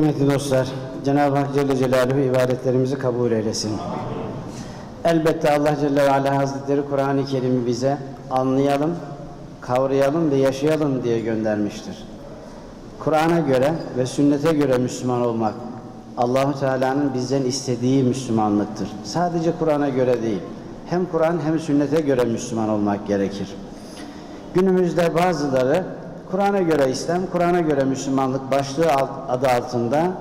Kıymetli dostlar, Cenab-ı Hak Celle Celaluhu ibadetlerimizi kabul eylesin. Elbette Allah Celle ve Ala Hazretleri Kur'an-ı Kerim'i bize anlayalım, kavrayalım ve yaşayalım diye göndermiştir. Kur'an'a göre ve sünnete göre Müslüman olmak Allahu Teala'nın bizden istediği Müslümanlıktır. Sadece Kur'an'a göre değil. Hem Kur'an hem sünnete göre Müslüman olmak gerekir. Günümüzde bazıları Kur'an'a göre İslam, Kur'an'a göre Müslümanlık başlığı alt, adı altında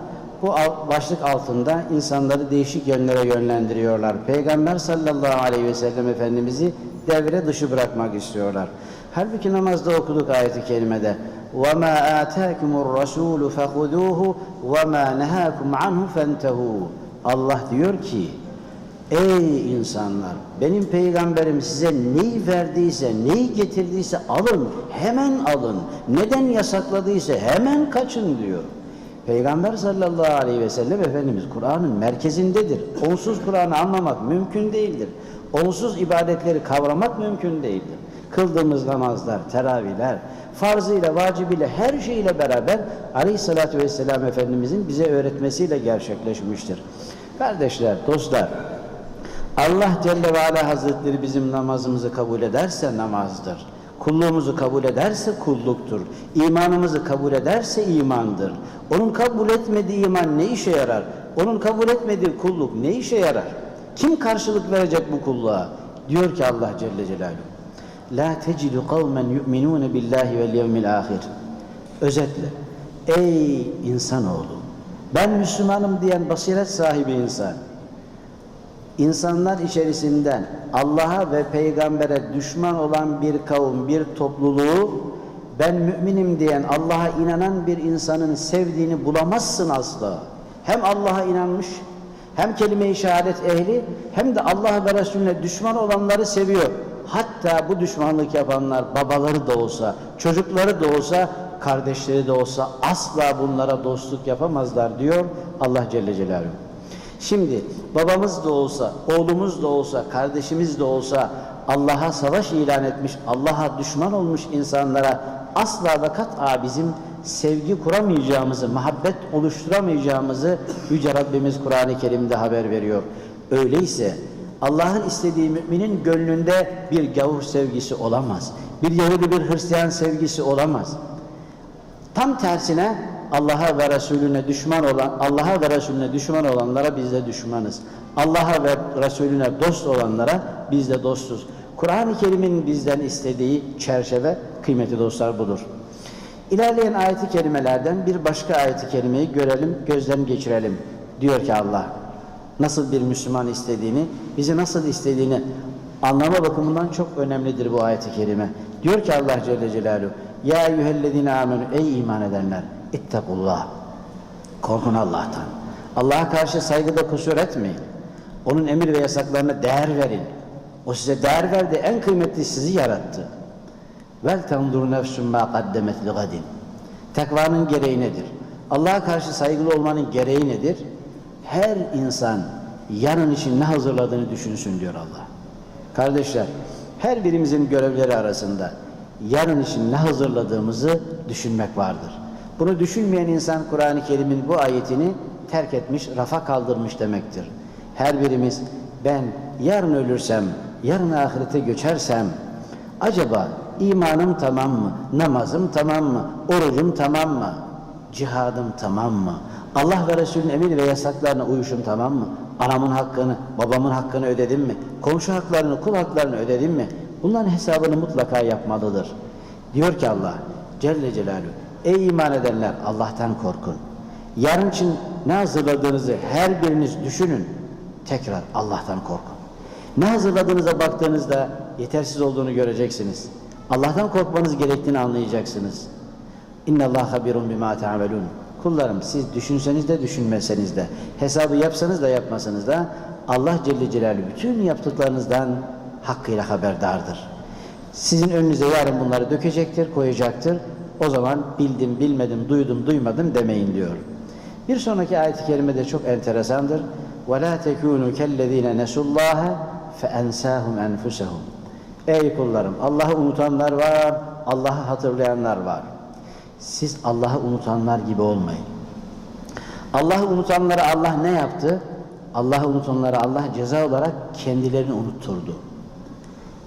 bu alt, başlık altında insanları değişik yönlere yönlendiriyorlar. Peygamber sallallahu aleyhi ve sellem Efendimiz'i devre dışı bırakmak istiyorlar. Halbuki namazda okuduk ayeti kerimede وَمَا آتَاكُمُ الرَّسُولُ فَخُذُوهُ وَمَا نَهَاكُمْ عَنْهُ فَانْتَهُوا Allah diyor ki Ey insanlar! Benim peygamberim size neyi verdiyse, neyi getirdiyse alın, hemen alın. Neden yasakladıysa hemen kaçın diyor. Peygamber sallallahu aleyhi ve sellem Efendimiz Kur'an'ın merkezindedir. Onsuz Kur'an'ı anlamak mümkün değildir. Onsuz ibadetleri kavramak mümkün değildir. Kıldığımız namazlar, teravihler, farzıyla, vacibiyle, her şeyle beraber aleyhissalatü vesselam Efendimizin bize öğretmesiyle gerçekleşmiştir. Kardeşler, dostlar, Allah Celle ve Ala Hazretleri bizim namazımızı kabul ederse namazdır. Kulluğumuzu kabul ederse kulluktur. İmanımızı kabul ederse imandır. Onun kabul etmediği iman ne işe yarar? Onun kabul etmediği kulluk ne işe yarar? Kim karşılık verecek bu kulluğa? Diyor ki Allah Celle Celaluhu. La tecidu kavmen yu'minune billahi vel yevmil ahir. Özetle. Ey insanoğlu. Ben Müslümanım diyen basiret sahibi insan insanlar içerisinden Allah'a ve peygambere düşman olan bir kavim, bir topluluğu ben müminim diyen, Allah'a inanan bir insanın sevdiğini bulamazsın asla. Hem Allah'a inanmış, hem kelime-i şehadet ehli, hem de Allah ve Resulüne düşman olanları seviyor. Hatta bu düşmanlık yapanlar babaları da olsa, çocukları da olsa, kardeşleri de olsa asla bunlara dostluk yapamazlar diyor Allah Celle Celaluhu. Şimdi babamız da olsa, oğlumuz da olsa, kardeşimiz de olsa Allah'a savaş ilan etmiş, Allah'a düşman olmuş insanlara asla ve kat'a bizim sevgi kuramayacağımızı, muhabbet oluşturamayacağımızı Yüce Rabbimiz Kur'an-ı Kerim'de haber veriyor. Öyleyse Allah'ın istediği müminin gönlünde bir gavur sevgisi olamaz. Bir Yahudi bir Hristiyan sevgisi olamaz. Tam tersine Allah'a ve Resulüne düşman olan, Allah'a ve Resulüne düşman olanlara biz de düşmanız. Allah'a ve Resulüne dost olanlara biz de dostuz. Kur'an-ı Kerim'in bizden istediği çerçeve kıymetli dostlar budur. İlerleyen ayeti kerimelerden bir başka ayeti kerimeyi görelim, gözden geçirelim. Diyor ki Allah, nasıl bir Müslüman istediğini, bizi nasıl istediğini anlama bakımından çok önemlidir bu ayeti kerime. Diyor ki Allah Celle Celaluhu, Ya eyyühellezine amenü, ey iman edenler, İttakullah. Korkun Allah'tan. Allah'a karşı saygıda kusur etmeyin. Onun emir ve yasaklarına değer verin. O size değer verdi. En kıymetli sizi yarattı. Vel tendur nefsun ma kaddemet gadin. Tekvanın gereği nedir? Allah'a karşı saygılı olmanın gereği nedir? Her insan yarın için ne hazırladığını düşünsün diyor Allah. Kardeşler, her birimizin görevleri arasında yarın için ne hazırladığımızı düşünmek vardır. Bunu düşünmeyen insan Kur'an-ı Kerim'in bu ayetini terk etmiş, rafa kaldırmış demektir. Her birimiz ben yarın ölürsem, yarın ahirete göçersem acaba imanım tamam mı? Namazım tamam mı? Orucum tamam mı? Cihadım tamam mı? Allah ve Resulünün emir ve yasaklarına uyuşum tamam mı? Anamın hakkını, babamın hakkını ödedim mi? Komşu haklarını, kul haklarını ödedim mi? Bunların hesabını mutlaka yapmalıdır. Diyor ki Allah Celle Celaluhu Ey iman edenler Allah'tan korkun. Yarın için ne hazırladığınızı her biriniz düşünün. Tekrar Allah'tan korkun. Ne hazırladığınıza baktığınızda yetersiz olduğunu göreceksiniz. Allah'tan korkmanız gerektiğini anlayacaksınız. İnna Allah habirun bima ta'melun. Kullarım siz düşünseniz de düşünmeseniz de, hesabı yapsanız da yapmasanız da Allah Celle Celaluhu bütün yaptıklarınızdan hakkıyla haberdardır. Sizin önünüze yarın bunları dökecektir, koyacaktır O zaman bildim, bilmedim, duydum, duymadım demeyin diyor. Bir sonraki ayet-i kerime de çok enteresandır. وَلَا تَكُونُوا كَالَّذ۪ينَ نَسُوا اللّٰهَ فَاَنْسَاهُمْ اَنْفُسَهُمْ Ey kullarım, Allah'ı unutanlar var, Allah'ı hatırlayanlar var. Siz Allah'ı unutanlar gibi olmayın. Allah'ı unutanlara Allah ne yaptı? Allah'ı unutanlara Allah ceza olarak kendilerini unutturdu.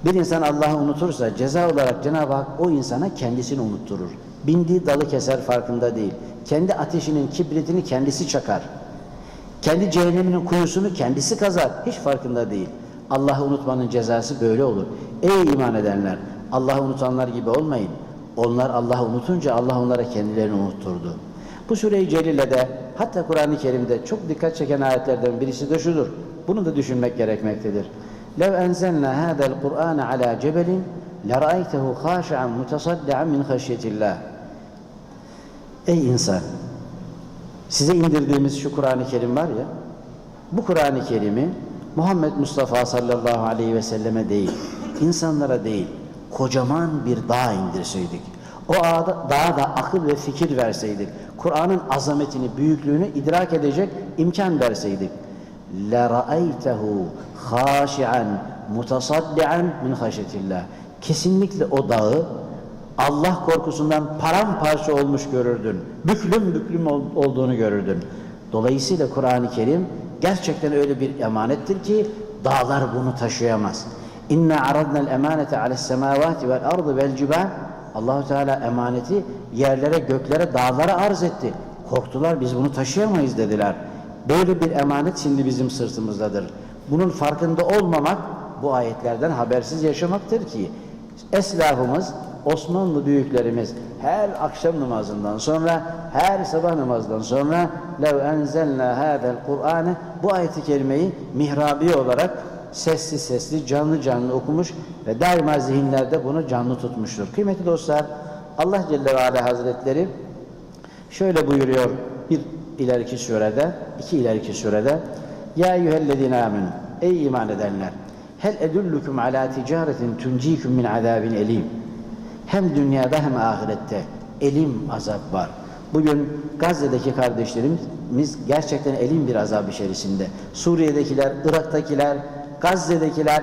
Bir insan Allah'ı unutursa ceza olarak Cenab-ı Hak o insana kendisini unutturur. Bindiği dalı keser farkında değil. Kendi ateşinin kibritini kendisi çakar. Kendi cehenneminin kuyusunu kendisi kazar. Hiç farkında değil. Allah'ı unutmanın cezası böyle olur. Ey iman edenler! Allah'ı unutanlar gibi olmayın. Onlar Allah'ı unutunca Allah onlara kendilerini unutturdu. Bu sure-i Celile'de hatta Kur'an-ı Kerim'de çok dikkat çeken ayetlerden birisi de şudur. Bunu da düşünmek gerekmektedir. لَوْ أَنْزَلْنَا هَذَا الْقُرْآنَ عَلَى جَبَلٍ لَرَأَيْتَهُ خَاشِعًا مُتَصَدِّعًا مِنْ خَشْيَةِ اللّٰهِ Ey insan! Size indirdiğimiz şu Kur'an-ı Kerim var ya, bu Kur'an-ı Kerim'i Muhammed Mustafa sallallahu aleyhi ve selleme değil, insanlara değil, kocaman bir dağ indirseydik, o dağa dağa da akıl ve fikir verseydik, Kur'an'ın azametini, büyüklüğünü idrak edecek imkan verseydik, لَرَأَيْتَهُ خَاشِعًا مُتَصَدِّعًا مِنْ خَشَةِ Kesinlikle o dağı Allah korkusundan paramparça olmuş görürdün. Büklüm büklüm ol- olduğunu görürdün. Dolayısıyla Kur'an-ı Kerim gerçekten öyle bir emanettir ki dağlar bunu taşıyamaz. İnna aradna'l emanete ale's semavati vel ardı vel cibal. Allahu Teala emaneti yerlere, göklere, dağlara arz etti. Korktular biz bunu taşıyamayız dediler. Böyle bir emanet şimdi bizim sırtımızdadır. Bunun farkında olmamak bu ayetlerden habersiz yaşamaktır ki eslafımız Osmanlı büyüklerimiz her akşam namazından sonra, her sabah namazdan sonra lev enzelna hadel Kur'ane bu ayeti kerimeyi mihrabi olarak sesli sesli, canlı canlı okumuş ve daima zihinlerde bunu canlı tutmuştur. Kıymetli dostlar, Allah Celle ve Ala Hazretleri şöyle buyuruyor bir ileriki surede, iki ileriki surede Ya eyyühellezine aminu Ey iman edenler Hel edullukum ala ticaretin tuncikum min azabin elim hem dünyada hem ahirette elim azap var. Bugün Gazze'deki kardeşlerimiz gerçekten elim bir azap içerisinde. Suriye'dekiler, Irak'takiler, Gazze'dekiler,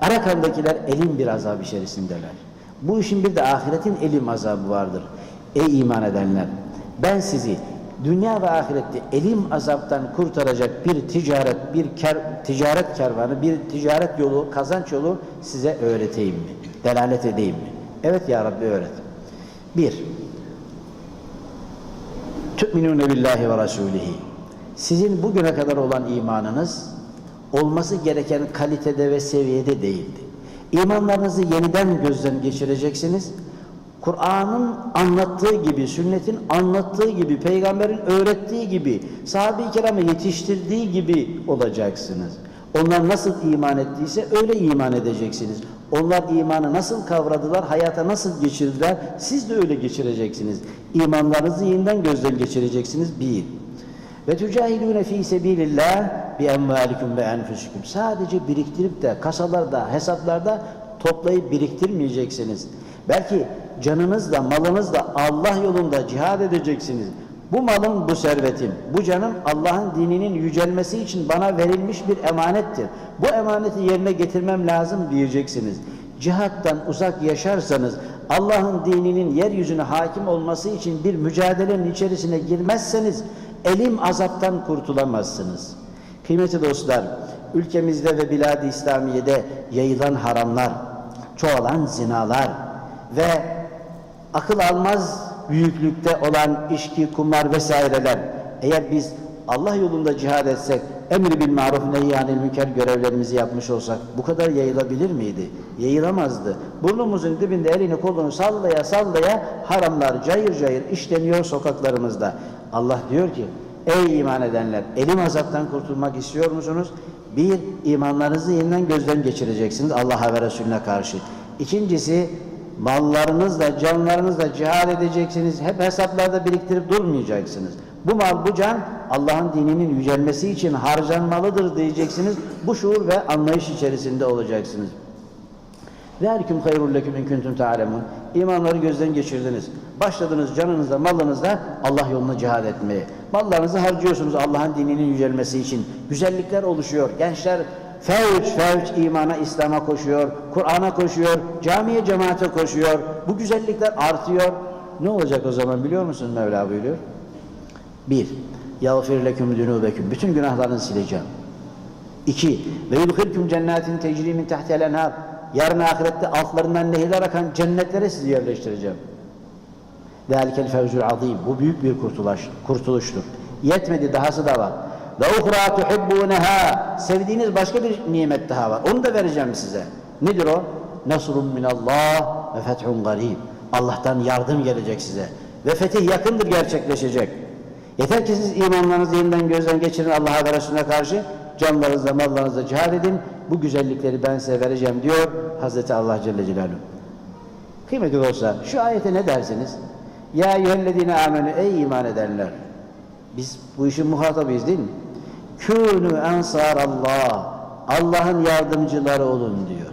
Arakan'dakiler elim bir azap içerisindeler. Bu işin bir de ahiretin elim azabı vardır. Ey iman edenler! Ben sizi dünya ve ahirette elim azaptan kurtaracak bir ticaret, bir ker, ticaret kervanı, bir ticaret yolu, kazanç yolu size öğreteyim mi? Delalet edeyim mi? Evet ya Rabbi öğret. Bir, tü'minûne billahi ve rasûlihi. Sizin bugüne kadar olan imanınız olması gereken kalitede ve seviyede değildi. İmanlarınızı yeniden gözden geçireceksiniz. Kur'an'ın anlattığı gibi, sünnetin anlattığı gibi, peygamberin öğrettiği gibi, sahabe-i kiramı yetiştirdiği gibi olacaksınız. Onlar nasıl iman ettiyse öyle iman edeceksiniz. Onlar imanı nasıl kavradılar, hayata nasıl geçirdiler, siz de öyle geçireceksiniz. İmanlarınızı yeniden gözden geçireceksiniz. Bir. Ve tücahidûne fî sebîlillâh bi emvâlikum ve enfusikum. Sadece biriktirip de kasalarda, hesaplarda toplayıp biriktirmeyeceksiniz. Belki canınızla, malınızla Allah yolunda cihad edeceksiniz. Bu malın, bu servetin, bu canım Allah'ın dininin yücelmesi için bana verilmiş bir emanettir. Bu emaneti yerine getirmem lazım diyeceksiniz. Cihattan uzak yaşarsanız, Allah'ın dininin yeryüzüne hakim olması için bir mücadelenin içerisine girmezseniz, elim azaptan kurtulamazsınız. Kıymetli dostlar, ülkemizde ve bilad-i İslamiye'de yayılan haramlar, çoğalan zinalar ve akıl almaz büyüklükte olan içki, kumar vesaireler eğer biz Allah yolunda cihad etsek, emri bil maruf nehyanil münker görevlerimizi yapmış olsak bu kadar yayılabilir miydi? Yayılamazdı. Burnumuzun dibinde elini kolunu sallaya sallaya haramlar cayır cayır işleniyor sokaklarımızda. Allah diyor ki, ey iman edenler, elim azaptan kurtulmak istiyor musunuz? Bir, imanlarınızı yeniden gözden geçireceksiniz Allah'a ve Resulüne karşı. İkincisi, mallarınızla, canlarınızla cihad edeceksiniz. Hep hesaplarda biriktirip durmayacaksınız. Bu mal, bu can Allah'ın dininin yücelmesi için harcanmalıdır diyeceksiniz. Bu şuur ve anlayış içerisinde olacaksınız. Zâliküm hayrul leküm in kuntum ta'lemun. İmanları gözden geçirdiniz. Başladınız canınızla, malınızla Allah yoluna cihad etmeye. Mallarınızı harcıyorsunuz Allah'ın dininin yücelmesi için. Güzellikler oluşuyor. Gençler fevç fevç imana, İslam'a koşuyor. Kur'an'a koşuyor. Camiye, cemaate koşuyor. Bu güzellikler artıyor. Ne olacak o zaman biliyor musun Mevla buyuruyor? Bir, yağfir leküm zünubeküm. Bütün günahlarınızı sileceğim. İki, ve yudhilkum cennetin tecri min tahtihel enhar. Yarın ahirette altlarından nehirler akan cennetlere sizi yerleştireceğim. Zalikel fevzul azim. Bu büyük bir kurtuluş, kurtuluştur. Yetmedi dahası da var. Ve uhra tuhibbuneha. Sevdiğiniz başka bir nimet daha var. Onu da vereceğim size. Nedir o? Nasrun minallah ve fethun garib. Allah'tan yardım gelecek size. Ve fetih yakındır gerçekleşecek. Yeter ki siz imanlarınızı yeniden gözden geçirin Allah'a ve Resulüne karşı. Canlarınızla, mallarınızla cihad edin. Bu güzellikleri ben size vereceğim diyor Hazreti Allah Celle Celaluhu. Kıymetli dostlar, şu ayete ne dersiniz? Ya eyyühellezine amenü ey iman edenler. Biz bu işin muhatabıyız değil mi? Kûnü ensarallah. Allah'ın yardımcıları olun diyor.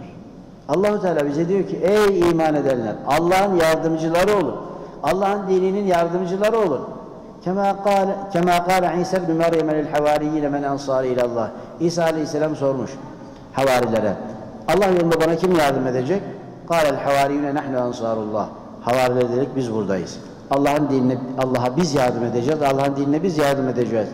Allahu Teala bize diyor ki ey iman edenler Allah'ın yardımcıları olun. Allah'ın dininin yardımcıları olun. Kema kâle kema kâle İsa ibn Meryem lil havariyine men ensari ilallah. İsa Aleyhisselam sormuş havarilere. Allah yolunda bana kim yardım edecek? Kâlel havariyune nahnu ensarullah. Havariler dedik biz buradayız. Allah'ın dinine Allah'a biz yardım edeceğiz. Allah'ın dinine biz yardım edeceğiz.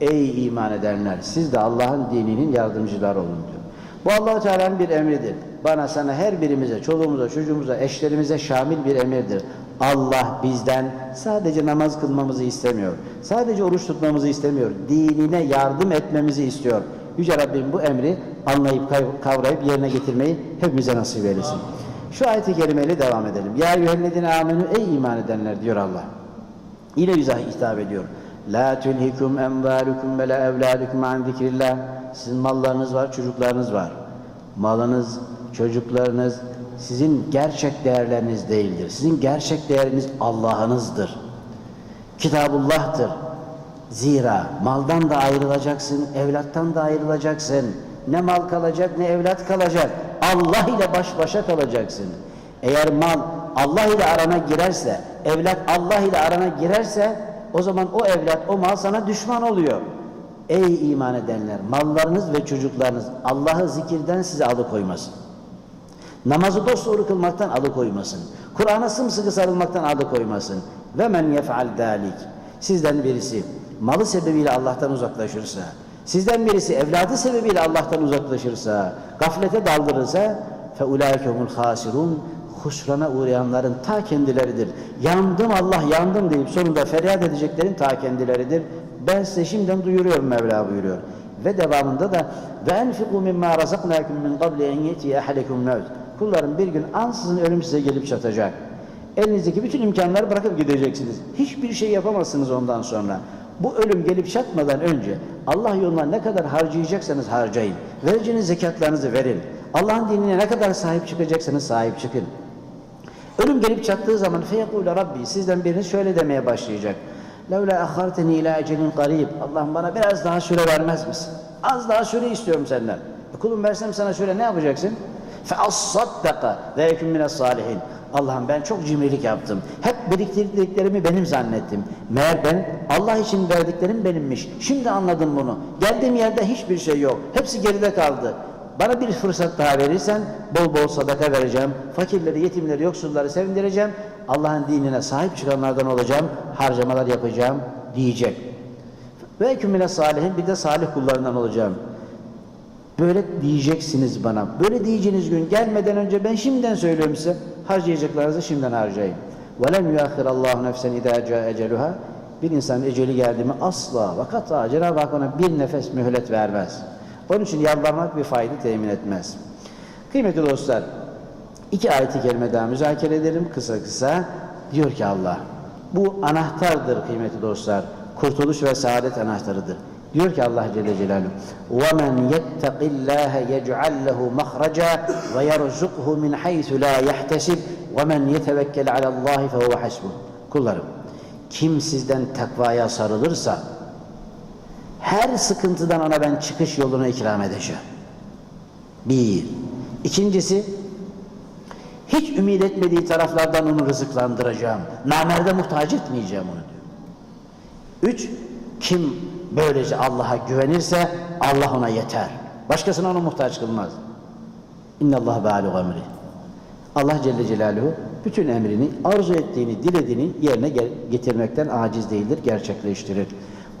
Ey iman edenler siz de Allah'ın dininin yardımcıları olun diyor. Bu Allahu Teala'nın bir emridir. Bana sana her birimize, çoluğumuza, çocuğumuza, eşlerimize şamil bir emirdir. Allah bizden sadece namaz kılmamızı istemiyor. Sadece oruç tutmamızı istemiyor. Dinine yardım etmemizi istiyor. Yüce Rabbim bu emri anlayıp kavrayıp yerine getirmeyi hepimize nasip eylesin. Şu ayeti kerimeyle devam edelim. Ya eyyühellezine amenü ey iman edenler diyor Allah. Yine bize hitap ediyor. La tulhikum emvalukum ve la evladukum an zikrillah. Sizin mallarınız var, çocuklarınız var. Malınız, çocuklarınız sizin gerçek değerleriniz değildir. Sizin gerçek değeriniz Allah'ınızdır. Kitabullah'tır. Zira maldan da ayrılacaksın, evlattan da ayrılacaksın. Ne mal kalacak ne evlat kalacak. Allah ile baş başa kalacaksın. Eğer mal Allah ile arana girerse, evlat Allah ile arana girerse o zaman o evlat, o mal sana düşman oluyor. Ey iman edenler, mallarınız ve çocuklarınız Allah'ı zikirden size alıkoymasın. Namazı dosdoğru kılmaktan alıkoymasın. Kur'an'a sımsıkı sarılmaktan alıkoymasın. Ve men yef'al dalik. Sizden birisi malı sebebiyle Allah'tan uzaklaşırsa, sizden birisi evladı sebebiyle Allah'tan uzaklaşırsa, gaflete daldırırsa fe ulaikehumul hasirun husrana uğrayanların ta kendileridir. Yandım Allah yandım deyip sonunda feryat edeceklerin ta kendileridir. Ben size şimdiden duyuruyorum Mevla buyuruyor. Ve devamında da ve enfiku mimma razaknakum min qabli en yetiye ahalekum mevt. Kullarım bir gün ansızın ölüm size gelip çatacak. Elinizdeki bütün imkanları bırakıp gideceksiniz. Hiçbir şey yapamazsınız ondan sonra. Bu ölüm gelip çatmadan önce Allah yoluna ne kadar harcayacaksanız harcayın. Vereceğiniz zekatlarınızı verin. Allah'ın dinine ne kadar sahip çıkacaksanız sahip çıkın. Ölüm gelip çattığı zaman feyekûle Rabbi sizden biriniz şöyle demeye başlayacak. Levla akharteni ila ecelin garib. Allah'ım bana biraz daha süre vermez misin? Az daha süre istiyorum senden. E kulum versem sana süre ne yapacaksın? Fe as-saddaka ve yekun mines salihin. Allah'ım ben çok cimrilik yaptım. Hep biriktirdiklerimi benim zannettim. Meğer ben Allah için verdiklerim benimmiş. Şimdi anladım bunu. Geldiğim yerde hiçbir şey yok. Hepsi geride kaldı. Bana bir fırsat daha verirsen bol bol sadaka vereceğim. Fakirleri, yetimleri, yoksulları sevindireceğim. Allah'ın dinine sahip çıkanlardan olacağım. Harcamalar yapacağım diyecek. Ve kümüne salihin bir de salih kullarından olacağım. Böyle diyeceksiniz bana. Böyle diyeceğiniz gün gelmeden önce ben şimdiden söylüyorum size. Harcayacaklarınızı şimdiden harcayın. وَلَمْ يُؤَخِّرَ اللّٰهُ نَفْسًا اِذَا جَاءَ اَجَلُهَا Bir insanın eceli geldi mi asla ve kata Cenab-ı Hak ona bir nefes mühlet vermez. Onun için yalvarmak bir fayda temin etmez. Kıymetli dostlar, iki ayeti kelime daha müzakere edelim kısa kısa. Diyor ki Allah, bu anahtardır kıymetli dostlar. Kurtuluş ve saadet anahtarıdır. Diyor ki Allah Celle Celaluhu وَمَنْ يَتَّقِ اللّٰهَ يَجْعَلْ لَهُ مَخْرَجًا وَيَرْزُقْهُ مِنْ حَيْثُ لَا يَحْتَسِبْ وَمَنْ يَتَوَكَّلْ عَلَى اللّٰهِ فَهُوَ حَسْبُهُ Kullarım, kim sizden takvaya sarılırsa her sıkıntıdan ona ben çıkış yolunu ikram edeceğim. Bir. İkincisi, hiç ümit etmediği taraflardan onu rızıklandıracağım. Namerde muhtaç etmeyeceğim onu diyor. Üç, kim böylece Allah'a güvenirse Allah ona yeter. Başkasına onu muhtaç kılmaz. İnne Allah bâlu emri. Allah Celle Celaluhu bütün emrini, arzu ettiğini, dilediğini yerine getirmekten aciz değildir, gerçekleştirir.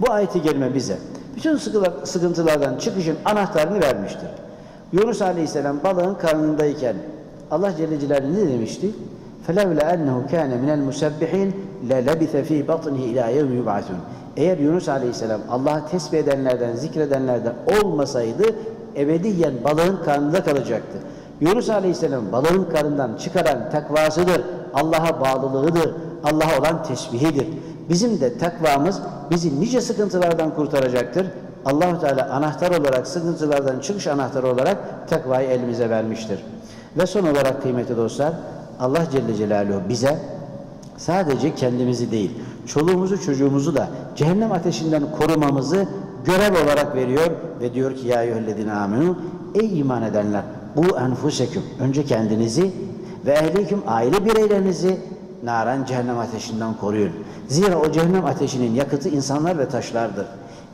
Bu ayeti gelme bize bütün sıkılar- sıkıntılardan çıkışın anahtarını vermiştir. Yunus Aleyhisselam balığın karnındayken Allah Celle Celaluhu ne demişti? فَلَوْلَا أَنَّهُ كَانَ مِنَ الْمُسَبِّحِينَ لَلَبِثَ ف۪ي بَطْنِهِ اِلٰى يَوْمِ يُبْعَثُونَ Eğer Yunus Aleyhisselam Allah'ı tesbih edenlerden, zikredenlerden olmasaydı ebediyen balığın karnında kalacaktı. Yunus Aleyhisselam balığın karnından çıkaran takvasıdır, Allah'a bağlılığıdır, Allah'a olan tesbihidir. Bizim de takvamız bizi nice sıkıntılardan kurtaracaktır. Allahu Teala anahtar olarak sıkıntılardan çıkış anahtarı olarak takvayı elimize vermiştir. Ve son olarak kıymetli dostlar Allah Celle Celaluhu bize sadece kendimizi değil, çoluğumuzu çocuğumuzu da cehennem ateşinden korumamızı görev olarak veriyor ve diyor ki ya eyyühellezine amenu ey iman edenler bu enfuseküm önce kendinizi ve ehliküm aile bireylerinizi naran cehennem ateşinden koruyun. Zira o cehennem ateşinin yakıtı insanlar ve taşlardır.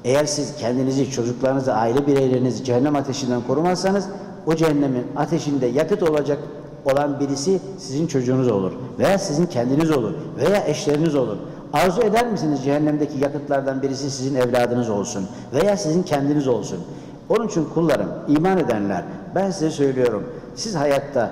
Eğer siz kendinizi, çocuklarınızı, aile bireylerinizi cehennem ateşinden korumazsanız o cehennemin ateşinde yakıt olacak olan birisi sizin çocuğunuz olur veya sizin kendiniz olur veya eşleriniz olur. Arzu eder misiniz cehennemdeki yakıtlardan birisi sizin evladınız olsun veya sizin kendiniz olsun? Onun için kullarım, iman edenler, ben size söylüyorum, siz hayatta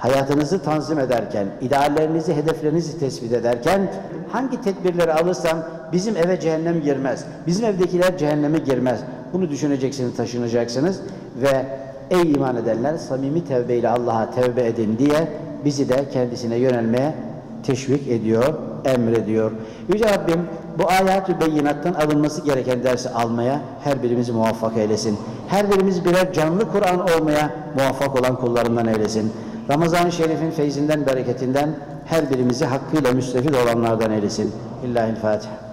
hayatınızı tanzim ederken, ideallerinizi, hedeflerinizi tespit ederken hangi tedbirleri alırsam bizim eve cehennem girmez, bizim evdekiler cehenneme girmez. Bunu düşüneceksiniz, taşınacaksınız ve ey iman edenler samimi tevbeyle Allah'a tevbe edin diye bizi de kendisine yönelmeye teşvik ediyor, emrediyor. Yüce Rabbim bu ayat-ı beyinattan alınması gereken dersi almaya her birimizi muvaffak eylesin. Her birimiz birer canlı Kur'an olmaya muvaffak olan kullarından eylesin. Ramazan-ı Şerif'in feyzinden, bereketinden her birimizi hakkıyla müstefid olanlardan eylesin. İllahil Fatiha.